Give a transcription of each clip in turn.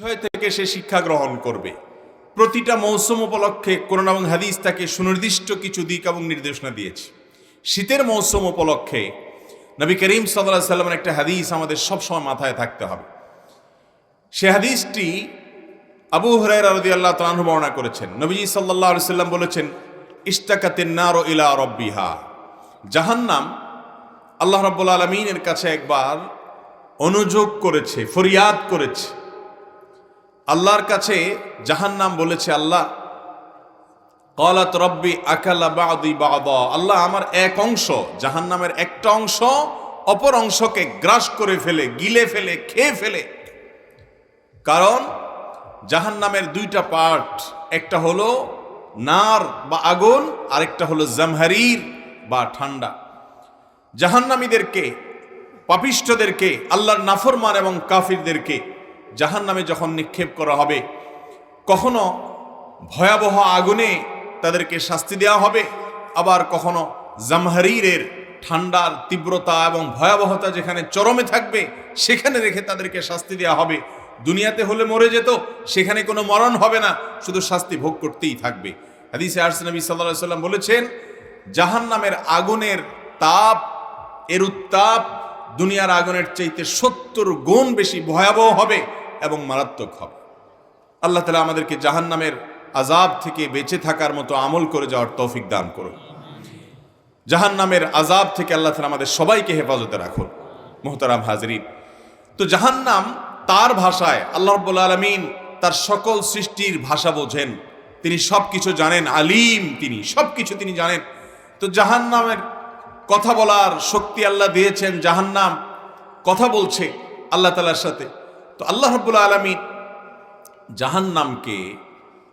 বিষয় থেকে সে শিক্ষা গ্রহণ করবে। প্রতিটা মৌসুম উপলক্ষে কোরআন এবং হাদিস তাকে সুনির্দিষ্ট কিছু দিক এবং নির্দেশনা দিয়েছে। শীতের মৌসুম উপলক্ষে নবী করিম সাল্লাহ সাল্লামের একটা হাদিস আমাদের সবসময় মাথায় থাকতে হবে। সে হাদিসটি আবু হরাইরা রদি আল্লাহ তালাহ বর্ণনা করেছেন। নবীজি সাল্লাহ সাল্লাম বলেছেন ইস্তাকাতের নারো ইলা রব্বিহা। জাহান্নাম আল্লাহ রব্বুল আলমিনের কাছে একবার অনুযোগ করেছে, ফরিয়াদ করেছে। আল্লাহর কাছে জাহান্নাম বলেছে, আল্লাহ, কলাত রব্বি আকালা বাদি বাদা। আল্লাহ আমার এক অংশ, জাহান্নামের একটা অংশ অপর অংশকে গ্রাস করে ফেলে, গিলে ফেলে, খেয়ে ফেলে। কারণ জাহান্নামের দুইটা পার্ট একটা হলো নার বা আগুন, আরেকটা হলো জামহারির বা ঠান্ডা। জাহান্নামীদেরকে পাপিষ্টদেরকে আল্লাহর নাফরমান এবং কাফিরদেরকে জাহান নামে যখন নিক্ষেপ করা হবে, কখনো ভয়াবহ আগুনে তাদেরকে শাস্তি দেওয়া হবে, আবার কখনো জামহারিরের ঠান্ডার তীব্রতা এবং ভয়াবহতা যেখানে চরমে থাকবে, সেখানে রেখে তাদেরকে শাস্তি দেওয়া হবে। দুনিয়াতে হলে মরে যেত, সেখানে কোনো মরণ হবে না, শুধু শাস্তি ভোগ করতেই থাকবে। হাদিসে আরস নবী সাল্লাহ সাল্লাম বলেছেন জাহান নামের আগুনের তাপ এর উত্তাপ দুনিয়ার আগুনের চাইতে সত্তর গুণ বেশি ভয়াবহ হবে। এবং মারাত্মক হবে। আল্লাহ তালা আমাদেরকে জাহান নামের আজাব থেকে বেঁচে থাকার মতো আমল করে যাওয়ার তৌফিক দান করুন। জাহান নামের আজাব থেকে আল্লাহ তালা আমাদের সবাইকে হেফাজতে রাখুন, মোহতারাম হাজরিন। তো জাহান্নাম তার ভাষায় আল্লাহ রব্বুল আলমিন তার সকল সৃষ্টির ভাষা বোঝেন। তিনি সব কিছু জানেন, আলিম তিনি সব কিছু তিনি জানেন। তো জাহান্নামের কথা বলার শক্তি আল্লাহ দিয়েছেন। জাহান্নাম কথা বলছে আল্লাহ তালার সাথে। তো আল্লাহ রব্বুল আলমী জাহান্নামকে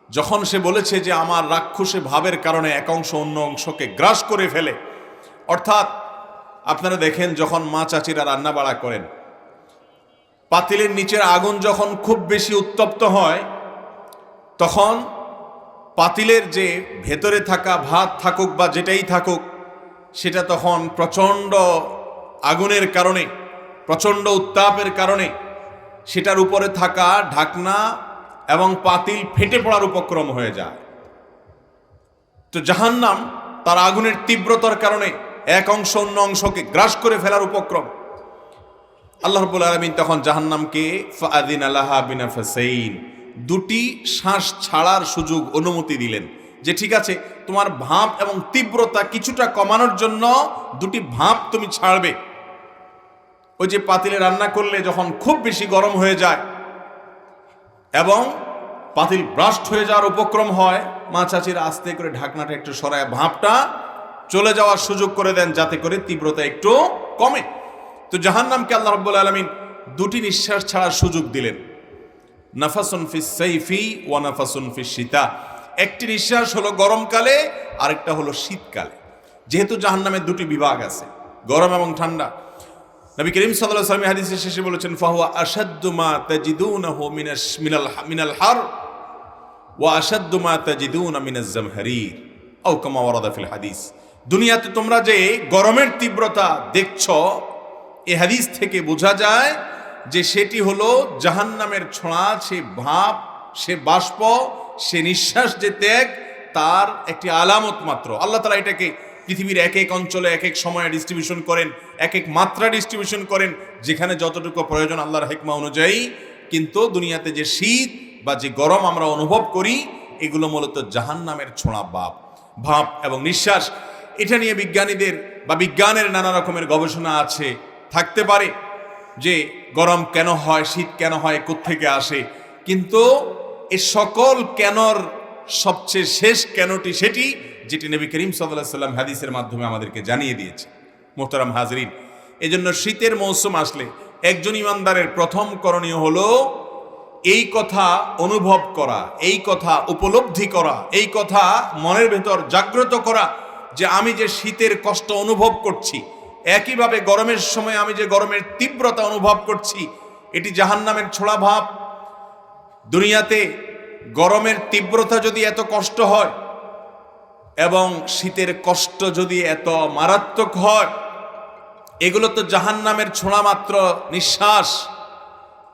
যখন সে বলেছে যে আমার রাক্ষসে ভাবের কারণে এক অংশ অন্য অংশকে গ্রাস করে ফেলে, অর্থাৎ আপনারা দেখেন যখন মা চাচিরা রান্না বাড়া করেন, পাতিলের নিচের আগুন যখন খুব বেশি উত্তপ্ত হয়, তখন পাতিলের যে ভেতরে থাকা ভাত থাকুক বা যেটাই থাকুক, সেটা তখন প্রচণ্ড আগুনের কারণে, প্রচণ্ড উত্তাপের কারণে সেটার উপরে থাকা ঢাকনা এবং পাতিল ফেটে পড়ার উপক্রম হয়ে যায়। তো জাহান্নাম তার আগুনের তীব্রতার কারণে এক অংশ অন্য অংশকে গ্রাস করে ফেলার উপক্রম। আল্লাহ রবুল আলমিন তখন জাহান্নামকে ফাদিন আল্লাহা বিনা ফাসাইন দুটি শ্বাস ছাড়ার সুযোগ অনুমতি দিলেন যে ঠিক আছে, তোমার ভাব এবং তীব্রতা কিছুটা কমানোর জন্য দুটি ভাব তুমি ছাড়বে। ওই যে পাতিলে রান্না করলে যখন খুব বেশি গরম হয়ে যায় এবং পাতিল ব্রাস্ট হয়ে যাওয়ার উপক্রম হয়, মা চাচির আস্তে করে ঢাকনাটা একটু সরায় ভাবটা চলে যাওয়ার সুযোগ করে দেন যাতে করে তীব্রতা একটু কমে। তো জাহান্নামকে আল্লাহ রব্বুল আলমিন দুটি নিঃশ্বাস ছাড়ার সুযোগ দিলেন। নাফাসুন ফিস সাইফি ওয়া নাফাসুন ফিস শীতা। একটি নিঃশ্বাস হলো গরমকালে, আরেকটা হলো শীতকালে। যেহেতু জাহান্নামের দুটি বিভাগ আছে, গরম এবং ঠান্ডা। নবী করিম সাল্লাল্লাহু আলাইহি ওয়াসাল্লাম হাদিসে শেষে বলেছেন, ফাহুয়া আশাদ্দু মা তাজিদুনাহু মিনাশ, মিনাল মিনাল হার, ওয়া আশাদ্দু মা তাজিদুনা মিনাজ জামহারির। আও কামা ওয়ারাদা ফিল হাদিস। দুনিয়াতে তোমরা যে গরমের তীব্রতা দেখছ, এ হাদিস থেকে বোঝা যায় যে সেটি হলো জাহান্নামের ছোঁড়া সে ভাব সে বাষ্প, সে নিঃশ্বাস যে ত্যাগ, তার একটি আলামত মাত্র। আল্লাহ তালা এটাকে পৃথিবীর এক এক অঞ্চলে এক এক সময়ে ডিস্ট্রিবিউশন করেন, এক এক মাত্রা ডিস্ট্রিবিউশন করেন, যেখানে যতটুকু প্রয়োজন আল্লাহর হেকমা অনুযায়ী। কিন্তু দুনিয়াতে যে শীত বা যে গরম আমরা অনুভব করি, এগুলো মূলত জাহান্নামের ছোঁড়া ভাব ভাব এবং নিঃশ্বাস। এটা নিয়ে বিজ্ঞানীদের বা বিজ্ঞানের নানা রকমের গবেষণা আছে। থাকতে পারে যে গরম কেন হয়, শীত কেন হয়, কোত্থেকে আসে। কিন্তু এ সকল কেনর সবচেয়ে শেষ কেনটি সেটি যেটি নবী করিম সাল্লাহ সাল্লাম হাদিসের মাধ্যমে আমাদেরকে জানিয়ে দিয়েছে। মোহতারাম হাজরিন, এজন্য শীতের মৌসুম আসলে একজন ইমানদারের প্রথম করণীয় হলো এই কথা অনুভব করা, এই কথা উপলব্ধি করা, এই কথা মনের ভেতর জাগ্রত করা যে আমি যে শীতের কষ্ট অনুভব করছি, একইভাবে গরমের সময় আমি যে গরমের তীব্রতা অনুভব করছি, এটি জাহান্নামের ছোড়া ভাব। দুনিয়াতে গরমের তীব্রতা যদি এত কষ্ট হয় এবং শীতের কষ্ট যদি এত মারাত্মক হয়, এগুলো তো জাহান্নামের ছোঁড়া মাত্র নিঃশ্বাস।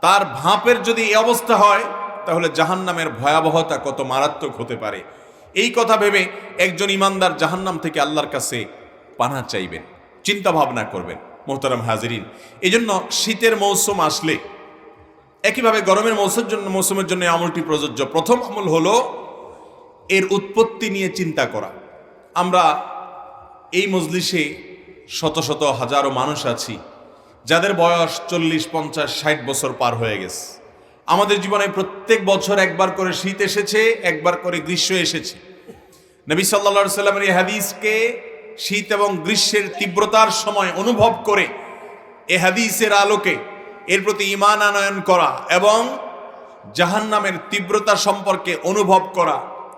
তার ভাঁপের যদি এই অবস্থা হয়, তাহলে জাহান্নামের ভয়াবহতা কত মারাত্মক হতে পারে। এই কথা ভেবে একজন ইমানদার জাহান্নাম থেকে আল্লাহর কাছে পানা চাইবেন, চিন্তা ভাবনা করবেন, মোহতারাম হাজিরিন। এই জন্য শীতের মৌসুম আসলে, একইভাবে গরমের মৌসুমের জন্য মৌসুমের জন্য আমলটি প্রযোজ্য। প্রথম আমল হলো এর উৎপত্তি নিয়ে চিন্তা করা। আমরা এই মজলিসে শত শত হাজারো মানুষ আছি, যাদের বয়স চল্লিশ, পঞ্চাশ, ষাট বছর পার হয়ে গেছে। আমাদের জীবনে প্রত্যেক বছর একবার করে শীত এসেছে, একবার করে গ্রীষ্ম এসেছে। নবী সাল্লা সাল্লামের এই হাদিসকে শীত এবং গ্রীষ্মের তীব্রতার সময় অনুভব করে এ হাদিসের আলোকে এর প্রতি ইমান আনয়ন করা এবং জাহান্নামের তীব্রতা সম্পর্কে অনুভব করা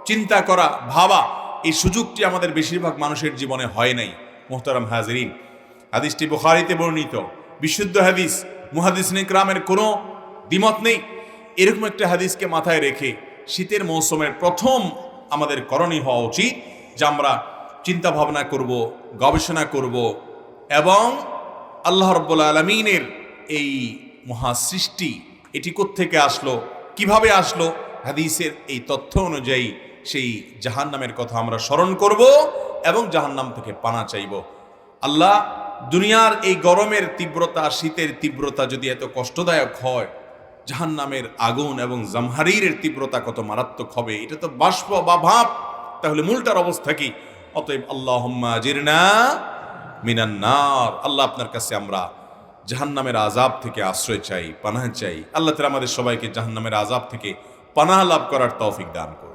চিন্তা করা, ভাবা, এই সুযোগটি আমাদের বেশিরভাগ মানুষের জীবনে হয় নাই, মোহতারাম হাজরিন। হাদিসটি বুখারিতে বর্ণিত। বিশুদ্ধ হাদিস মুহাদিস নিকরামের কোনো দ্বিমত নেই। এরকম একটা হাদিসকে মাথায় রেখে শীতের মৌসুমের প্রথম আমাদের করণীয় হওয়া উচিত, যে আমরা চিন্তা ভাবনা করব, গবেষণা করব এবং আল্লাহ রব্বুল আলমিনের এই মহাসৃষ্টি এটি থেকে আসলো, কীভাবে আসলো, হাদিসের এই তথ্য অনুযায়ী সেই জাহান্নামের কথা আমরা স্মরণ করব এবং জাহান্নাম থেকে পানা চাইব। আল্লাহ দুনিয়ার এই গরমের তীব্রতা, শীতের তীব্রতা যদি এত কষ্টদায়ক হয়, জাহান্নামের আগুন এবং জামহারিরের তীব্রতা কত মারাত্মক হবে, এটা তো বাষ্প বা ভাব তাহলে মূলটার অবস্থা কি? অতএব আল্লাহ মিনান্নার আল্লাহ আপনার কাছে আমরা জাহান্নামের আজাব থেকে আশ্রয় চাই, পানাহ চাই। আল্লাহ তালা আমাদের সবাইকে জাহান্নামের আজাব থেকে পানাহ লাভ করার তৌফিক দান করুন।